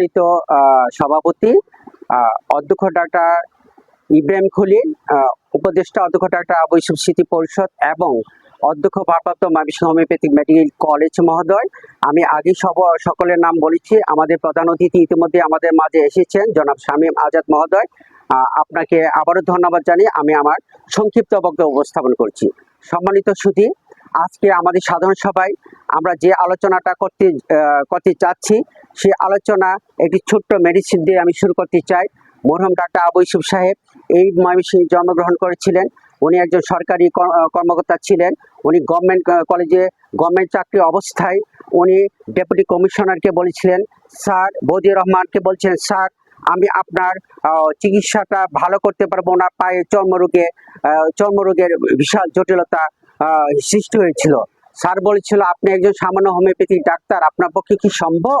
সম্মানিত সভাপতি অধ্যক্ষ ডাক্তার ইব্রাহিম খলিল উপদেষ্টা অধ্যক্ষ ডাক্তার আবু ইউসুফ স্মৃতি পরিষদ এবং অধ্যক্ষ ভারপ্রাপ্ত মাবিস হোমিওপ্যাথিক মেডিকেল কলেজ মহোদয়। আমি আগে সব, সকলের নাম বলেছি, আমাদের প্রধান অতিথি ইতিমধ্যে আমাদের মাঝে এসেছেন জনাব শামীম আজাদ মহোদয়। আপনাকে আবারও ধন্যবাদ জানিয়ে আমি আমার সংক্ষিপ্ত বক্তব্য উপস্থাপন করছি। সম্মানিত সুধী আজকে আমাদের সাধারণ সভায় আমরা যে আলোচনাটা করতে করতে চাচ্ছি, সেই আলোচনা একটি ছোট্ট মেডিসিন দিয়ে আমি শুরু করতে চাই। মরহুম ডাক্তার আবু ইউসুফ সাহেব এই ময়মনসিংহে জন্মগ্রহণ করেছিলেন। উনি একজন সরকারি কর- কর্মকর্তা ছিলেন। উনি গভর্নমেন্ট কলেজে গভর্নমেন্ট চাকরি অবস্থায় উনি ডেপুটি কমিশনারকে বলেছিলেন, স্যার, বদিউর রহমানকে বলছেন, স্যার, আমি আপনার চিকিৎসাটা ভালো করতে পারব না। পায়ে চর্মরোগে চর্মরোগের বিশাল জটিলতা সৃষ্টি হয়েছিল। স্যার বলেছিল, আপনি একজন সামান্য হোমিওপ্যাথিক ডাক্তার, আপনার পক্ষে কি সম্ভব?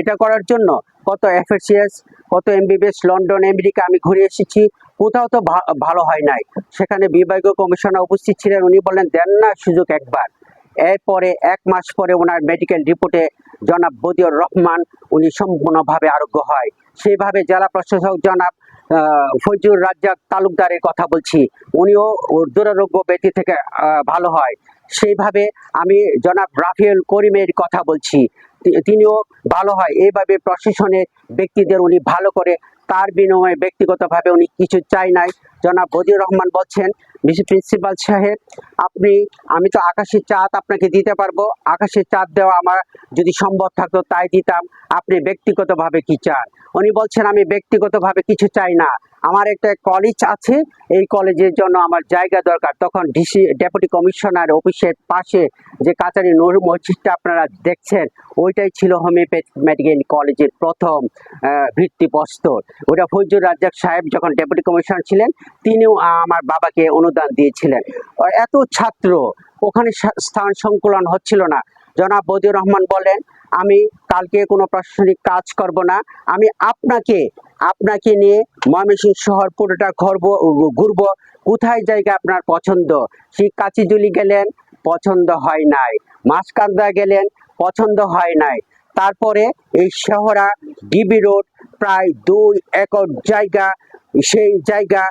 এটা করার জন্য কত এফএসিএস কত এমবিবিএস, লন্ডন, আমেরিকা আমি ঘুরে এসেছি। কোথাও তো ভালো হয় নাই। সেখানে বিভাগীয় কমিশনার উপস্থিত ছিলেন। উনি বললেন, দেন না সুযোগ একবার। এরপরে এক মাস পরে ওনার মেডিকেল রিপোর্টে জনাব বদিউর রহমান, উনি সম্পূর্ণভাবে আরোগ্য হয়। সেইভাবে জেলা প্রশাসক জনাব ফজুর রাজ্জাক তালুকদারের কথা বলছি। উনিও দুরারোগ্য ব্যক্তি থেকে ভালো হয়। সেইভাবে আমি জনাব রাফিউল করিমের কথা বলছি। তিনিও ভালো হয়। এইভাবে প্রশাসনের ব্যক্তিদের উনি ভালো করে, তার বিনিময়ে ব্যক্তিগতভাবে উনি কিছু চাই নাই। জনাব বদিউর রহমান বলছেন বিশি প্রিন্সিপাল সাহেব, আপনি, আমি তো আকাশের চাঁদ আপনাকে দিতে পারব। আকাশের চাঁদ দেওয়া আমার যদি সম্ভব থাকতো, তাই দিতাম। আপনি ব্যক্তিগতভাবে কি চান? উনি বলছেন, আমি ব্যক্তিগতভাবে কিছু চাই না। আমার একটা কলেজ আছে, এই কলেজের জন্য আমার জায়গা দরকার। তখন ডিসি ডেপুটি কমিশনার অফিসের পাশে যে কাচারি নূর মসজিদটা আপনারা দেখছেন, ওইটাই ছিল হোমিওপ্যাথি মেডিকেল কলেজের প্রথম ভিত্তিপ্রস্তর। ওটা ফজলুর রাজ্জাক সাহেব যখন ডেপুটি কমিশনার ছিলেন, তিনিও আমার বাবাকে অনুদান দিয়েছিলেন। এত ছাত্র, ওখানে স্থান সংকুলন হচ্ছিল না। জনাব বদিউর রহমান বলেন আমি কালকে কোনো প্রশাসনিক কাজ করব না। আমি আপনাকে আপনাকে নিয়ে ময়মনসিংহ শহর পুরোটা ঘুরবো ঘুরবো। কোথায় জায়গা আপনার পছন্দ? সেই কাচিজুলি গেলেন, পছন্দ হয় নাই। মাসকান্দা গেলেন, পছন্দ হয় নাই। তারপরে এই শহরা, ডিবি রোড, প্রায় দুই একর জায়গা, সেই জায়গা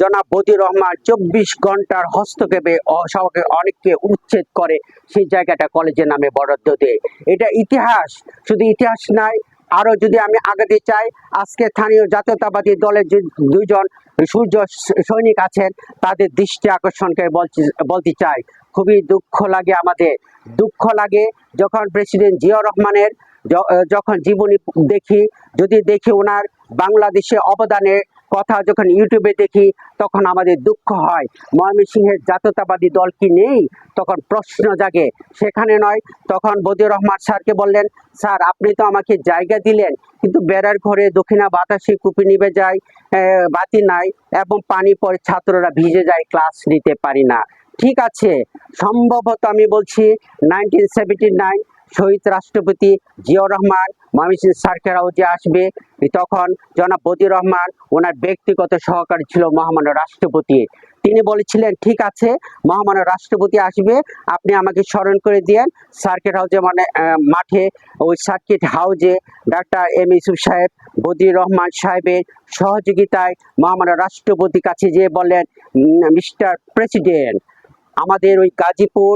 জনাব বদির রহমান চব্বিশ ঘণ্টার হস্তক্ষেপে অ- অনেককে উচ্ছেদ করে সেই জায়গাটা কলেজের নামে বরাদ্দ দেয়। এটা ইতিহাস, শুধু ইতিহাস নাই আরও যদি আমি আগাতে চাই, আজকে স্থানীয় জাতীয়তাবাদী দলের যে দুইজন সূর্য সৈনিক আছেন, তাদের দৃষ্টি আকর্ষণকে বলতে চাই। খুবই দুঃখ লাগে আমাদের। দুঃখ লাগে যখন প্রেসিডেন্ট জিয়াউর রহমানের যখন জীবনী দেখি, যদি দেখি ওনার বাংলাদেশে অবদানের কথা যখন ইউটিউবে দেখি, তখন আমাদের দুঃখ হয়। ময়মনসিংহের জাতীয়তাবাদী দল কি নেই? তখন প্রশ্ন জাগে। সেখানে নয়, তখন বদিউর রহমান স্যারকে বললেন, স্যার, আপনি তো আমাকে জায়গা দিলেন, কিন্তু বেড়ার ঘরে দক্ষিণা বাতাসে কুপি নিবে যায় বাতি নাই এবং পানি পরে ছাত্ররা ভিজে যায়, ক্লাস নিতে পারি না। ঠিক আছে, সম্ভবত আমি বলছি নাইনটিন সেভেন্টি নাইন শহীদ রাষ্ট্রপতি জিয়াউর রহমান ময়মনসিংহ সার্কেরাও যে আসবে। তখন জনাব বদিউর রহমান ওনার ব্যক্তিগত সহকারী ছিল মহামান্য রাষ্ট্রপতি। তিনি বলেছিলেন, ঠিক আছে, মহামান্য রাষ্ট্রপতি আসবে। আপনি আমাকে স্মরণ করে দিয়েন। সার্কিট হাউসে মানে মাঠে, ওই সার্কিট হাউসে ডাক্তার এম ইউসুফ সাহেব, বদিউর রহমান সাহেবের সহযোগিতায় মহামান্য রাষ্ট্রপতির কাছে যেয়ে বললেন মিস্টার প্রেসিডেন্ট, আমাদের ওই গাজীপুর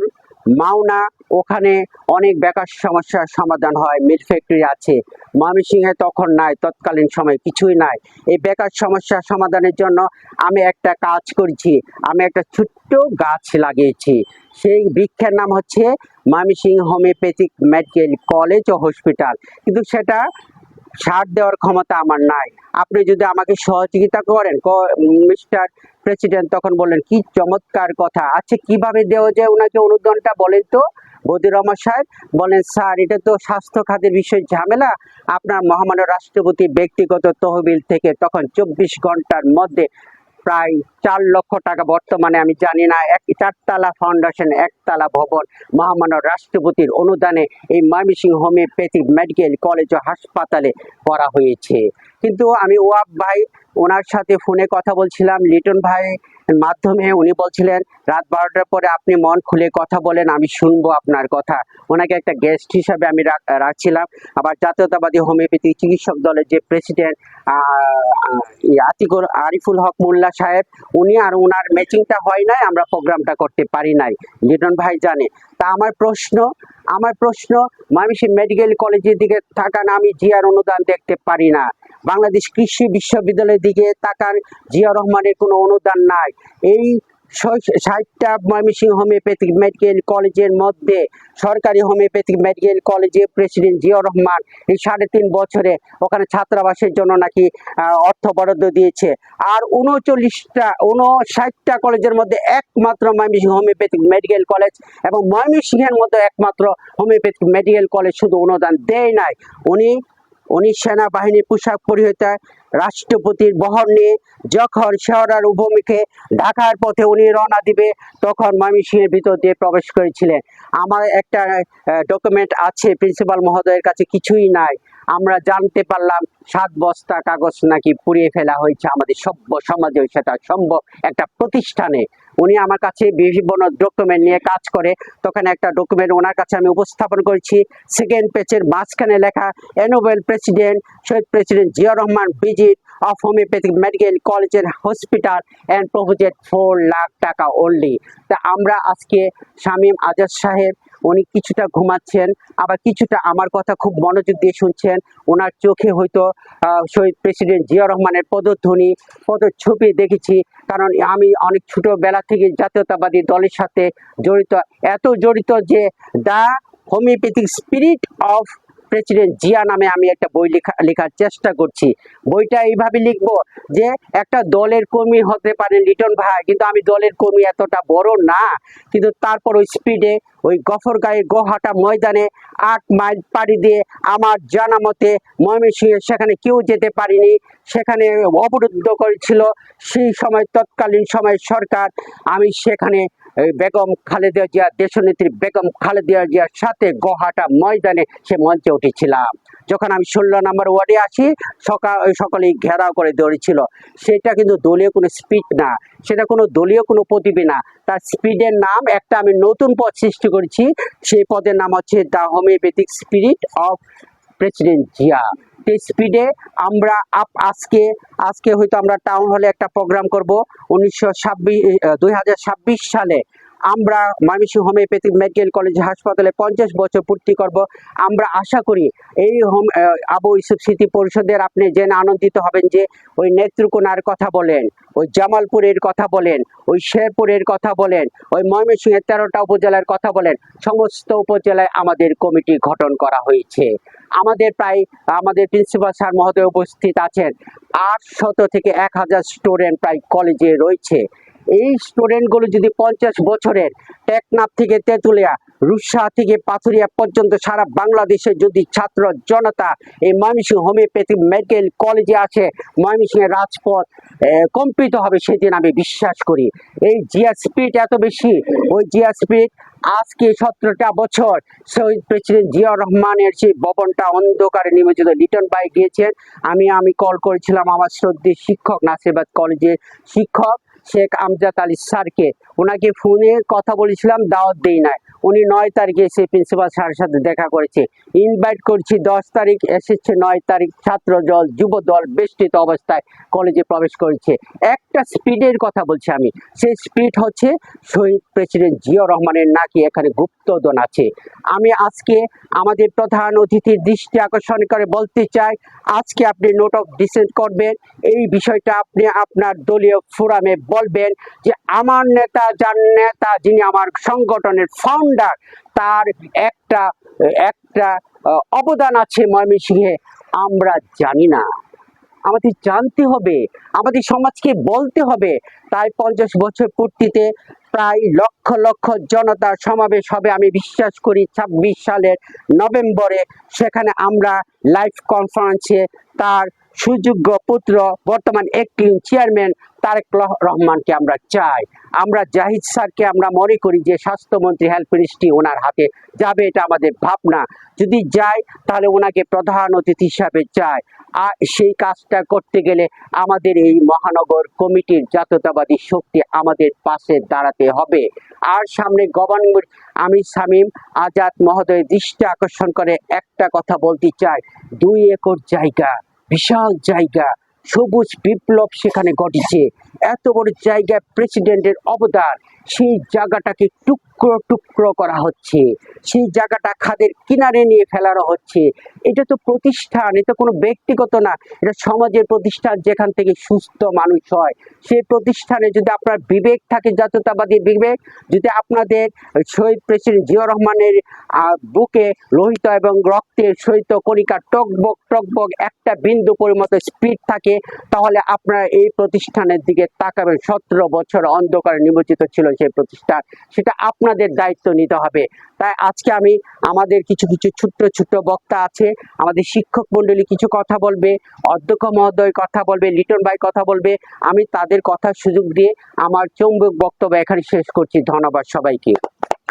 মাওনা, ওখানে অনেক বেকার সমস্যার সমাধান হয়, মিল ফ্যাক্টরি আছে। ময়মনসিংহে তখন নাই, তৎকালীন সময় কিছুই নাই। এই বেকার সমস্যার সমাধানের জন্য আমি একটা কাজ করছি, আমি একটা ছোট্ট গাছ লাগিয়েছি। সেই বৃক্ষের নাম হচ্ছে ময়মনসিংহ হোমিওপ্যাথিক মেডিকেল কলেজ ও হসপিটাল। কিন্তু সেটা সার দেওয়ার ক্ষমতা আমার নাই। আপনি যদি আমাকে সহযোগিতা করেন মিস্টার প্রেসিডেন্ট তখন বললেন, কি চমৎকার কথা। আচ্ছা কীভাবে দেওয়া যায় ওনাকে অনুদানটা বলেন তো? বদির রহমান সাহেব বলেন স্যার, এটা তো স্বাস্থ্য খাতের বিষয় ঝামেলা। আপনার মহামান্য রাষ্ট্রপতি ব্যক্তিগত তহবিল থেকে তখন চব্বিশ ঘণ্টার মধ্যে প্রায় চার লক্ষ টাকা বর্তমানে, আমি জানি না, এক চারতলা ফাউন্ডেশন একতলা ভবন, মহামান্য রাষ্ট্রপতির অনুদানে এই ময়মনসিংহ হোমিওপ্যাথিক মেডিকেল কলেজ ও হাসপাতালে করা হয়েছে। কিন্তু আমি ওয়াব ভাই ওনার সাথে ফোনে কথা বলছিলাম, লিটন ভাই মাধ্যমে উনি বলছিলেন, রাত বারোটার পরে আপনি মন খুলে কথা বলেন, আমি শুনব আপনার কথা। ওনাকে একটা গেস্ট হিসাবে আমি রাখ- রাখছিলাম। আবার জাতীয়তাবাদী হোমিওপ্যাথি চিকিৎসক দলের যে প্রেসিডেন্ট আতিকুর, আরিফুল হক মোল্লা সাহেব, উনি আর ওনার ম্যাচিংটা হয় নাই, আমরা প্রোগ্রামটা করতে পারি নাই। লিটন ভাই জানে। তা আমার প্রশ্ন আমার প্রশ্ন ময়মনসিংহ মেডিকেল কলেজের দিকে তাকান আমি জিয়ার অনুদান দেখতে পারি না। বাংলাদেশ কৃষি বিশ্ববিদ্যালয়ের দিকে তাকান, জিয়া রহমানের কোনো অনুদান নাই। এই ষাটটা ময়মনসিংহ হোমিওপ্যাথিক মেডিকেল কলেজের মধ্যে সরকারি হোমিওপ্যাথিক মেডিকেল কলেজে প্রেসিডেন্ট জিয়া রহমান এই সাড়ে তিন বছরে ওখানে ছাত্রাবাসের জন্য নাকি অর্থ বরাদ্দ দিয়েছে। আর উনচল্লিশটা, উনষাটটা কলেজের মধ্যে একমাত্র ময়মনসিংহ হোমিওপ্যাথিক মেডিকেল কলেজ এবং ময়মনসিংহের মধ্যে একমাত্র হোমিওপ্যাথিক মেডিকেল কলেজ শুধু অনুদান দেয় নাই। উনি উনি সেনাবাহিনীর পোশাক পরিহিত রাষ্ট্রপতির বহর নিয়ে যখন শেওড়ার উপমুখে ঢাকার পথে উনি রওনা দিবে, তখন ময়মনসিংহের ভিতর দিয়ে প্রবেশ করেছিলেন। আমার একটা ডকুমেন্ট আছে প্রিন্সিপাল মহোদয়ের কাছে কিছুই নাই। আমরা জানতে পারলাম সাত বস্তা কাগজ নাকি পুড়িয়ে ফেলা হয়েছে আমাদের সভ্য সমাজে, সেটা সম্ভব একটা প্রতিষ্ঠানে। উনি আমার কাছে বিভিন্ন ডকুমেন্ট নিয়ে কাজ করে, তখন একটা ডকুমেন্ট ওনার কাছে আমি উপস্থাপন করেছি। সেকেন্ড পেজের মাঝখানে লেখা honourable president Shahid president Zia Rahman visit of homeopathic medical কলেজের hospital and proposed four lakh taka only তা আমরা আজকে শামীম আজাদ সাহেব, উনি কিছুটা ঘুমাচ্ছেন, আবার কিছুটা আমার কথা খুব মনোযোগ দিয়ে শুনছেন ওনার চোখে হয়তো শহীদ প্রেসিডেন্ট জিয়া রহমানের পদধ্বনি পদছবি দেখেছি, কারণ আমি অনেক ছোটোবেলা থেকে জাতীয়তাবাদী দলের সাথে জড়িত। এত জড়িত যে the homeopathic spirit of president Zia নামে আমি একটা বই লেখা, লেখার চেষ্টা করছি। বইটা এইভাবে লিখব যে একটা দলের কর্মী হতে পারে লিটন ভাই, কিন্তু আমি দলের কর্মী এতটা বড় না। কিন্তু তারপর ওই স্পিডে ওই গফরগাঁয়ের গোহাটা ময়দানে আট মাইল পাড়ি দিয়ে আমার জানা মতে ময়মনসিংহে সেখানে কেউ যেতে পারিনি। সেখানে অবরুদ্ধ করেছিল। সেই সময় তৎকালীন সময় সরকার, আমি সেখানে বেগম খালেদা জিয়া দেশনেত্রী বেগম খালেদা জিয়ার সাথে গোহাটা ময়দানে সে মঞ্চে উঠেছিলাম। যখন আমি ষোলো নম্বর ওয়ার্ডে আসি সকাল সকলেই ঘেরাও করে দৌড়েছিল সেটা কিন্তু দলীয় কোনো স্পিড না। সেটা কোনো দলীয় কোনো প্রতিভা না। তার স্পিডের নাম, একটা আমি নতুন পদ সৃষ্টি করেছি। সেই পদের নাম হচ্ছে the homeopathic spirit of president Zia. স্পিডে আমরা আপ আজকে আজকে হয়তো আমরা টাউন হলে একটা প্রোগ্রাম করব। উনিশশো ছাব্বিশ দুই সালে। আমরা ময়মনসিংহ হোমিওপ্যাথিক মেডিকেল কলেজ হাসপাতালে পঞ্চাশ বছর পূর্তি করব। আমরা আশা করি এই হোম আবু ইউসুফ স্মৃতি পরিষদের আপনি জেনে আনন্দিত হবেন যে ওই নেত্রকোনার কথা বলেন, ওই জামালপুরের কথা বলেন, ওই শেরপুরের কথা বলেন, ওই ময়মনসিংহের তেরোটা উপজেলার কথা বলেন, সমস্ত উপজেলায় আমাদের কমিটি গঠন করা হয়েছে। আমাদের প্রায়, আমাদের প্রিন্সিপাল স্যার মহোদয় উপস্থিত আছেন। আটশত থেকে এক হাজার স্টুডেন্ট প্রায় কলেজে রয়েছে। এই স্টুডেন্টগুলো যদি পঞ্চাশ বছরের টেকনাফ থেকে তেঁতুলিয়া রুষা থেকে পাথুরিয়া পর্যন্ত সারা বাংলাদেশে যদি ছাত্র জনতা এই ময়মনসিংহ হোমিওপ্যাথি মেডিকেল কলেজে আছে ময়মনসিংহের রাজপথ কম্পিত হবে সেদিন আমি বিশ্বাস করি। এই জিয়া স্পিড এত বেশি, ওই জিয়া স্পিড আজকে সতেরোটা বছর শহীদ প্রেসিডেন্ট জিয়া রহমানের সেই ভবনটা অন্ধকারে নিমজ্জিত লিটন ভাই গিয়েছেন। আমি আমি কল করেছিলাম আমার শ্রদ্ধেয় শিক্ষক নাসিরবাদ কলেজের শিক্ষক। শেখ আমজাদ আলী স্যারকে। ওনাকে ফোনে কথা বলেছিলাম, দাওয়াত দেই নাই। উনি নয় তারিখে এসে প্রিন্সিপাল স্যারের সাথে দেখা করেছে। ইনভাইট করছি, দশ তারিখ এসেছে, নয় তারিখ ছাত্র দল যুব দল বেষ্টিত অবস্থায় কলেজে প্রবেশ করেছে। একটা স্পিডের কথা বলছি আমি। সেই স্পিড হচ্ছে শহীদ প্রেসিডেন্ট জিয়া রহমানের নাকি এখানে গুপ্তদন আছে। আমি আজকে আমাদের প্রধান অতিথির দৃষ্টি আকর্ষণ করে বলতে চাই, আজকে আপনি নোট অফ ডিসেন্ট করবেন। এই বিষয়টা আপনি আপনার দলীয় ফোরামে বলবেন যে আমার নেতা, যার নেতা যিনি আমার সংগঠনের ফাউন্ডার তার একটা একটা অবদান আছে ময়মনসিংহে। আমরা জানি না। আমাদের জানতে হবে, আমাদের সমাজকে বলতে হবে। তাই পঞ্চাশ বছর পূর্তিতে প্রায় লক্ষ লক্ষ জনতার সমাবেশ হবে। আমি বিশ্বাস করি ছাব্বিশ সালের নভেম্বরে সেখানে আমরা লাইভ কনফারেন্সে তার সুযোগ্য পুত্র, বর্তমান একটি চেয়ারম্যান তারেক রহমানকে আমরা চাই। আমরা জাহিদ স্যারকে আমরা মনে করি যে স্বাস্থ্যমন্ত্রী হেলথ মিনিস্ট্রি ওনার হাতে যাবে, এটা আমাদের ভাবনা। যদি যায়, তাহলে ওনাকে প্রধান অতিথি হিসাবে চাই। আর সেই কাজটা করতে গেলে আমাদের এই মহানগর কমিটির জাতীয়তাবাদী শক্তি আমাদের পাশে দাঁড়াতে হবে। আর সামনে গভর্নমেন্ট আমি শামীম আজাদ মহোদয় দৃষ্টি আকর্ষণ করে একটা কথা বলতে চাই। দুই একর জায়গা, বিশাল জায়গা। সবুজ বিপ্লব সেখানে ঘটেছে। এত বড় জায়গায় প্রেসিডেন্টের অবদান। সেই জায়গাটাকে টুকরো টুকরো করা হচ্ছে। সেই জায়গাটা খাদের কিনারে নিয়ে ফেলানো হচ্ছে। এটা তো প্রতিষ্ঠান, এটা কোনো ব্যক্তিগত না। এটা সমাজের প্রতিষ্ঠান যেখান থেকে সুস্থ মানুষ হয়। সেই প্রতিষ্ঠানে যদি আপনার বিবেক থাকে, জাতীয়তাবাদী বিবেক, যদি আপনাদের শহীদ প্রেসিডেন্ট জিয়া রহমানের বুকে লোহিত এবং রক্তের সহিত কণিকা টকবক টকবক একটা বিন্দু পরিমতো স্পিড থাকে, তাহলে আপনারা এই প্রতিষ্ঠানের দিকে তাকাবেন। সতেরো বছর অন্ধকারে নিমজ্জিত ছিল সেই প্রতিষ্ঠান সেটা আপনাদের দায়িত্ব নিতে হবে। তাই আজকে আমি আমাদের কিছু কিছু ছোট্ট ছোট্ট বক্তা আছে, আমাদের শিক্ষক মণ্ডলী কিছু কথা বলবে, অধ্যক্ষ মহোদয় কথা বলবে, লিটন ভাই কথা বলবে, আমি তাদের কথা সুযোগ দিয়ে আমার চৌম্বক বক্তব্য এখানে শেষ করছি। ধন্যবাদ সবাইকে।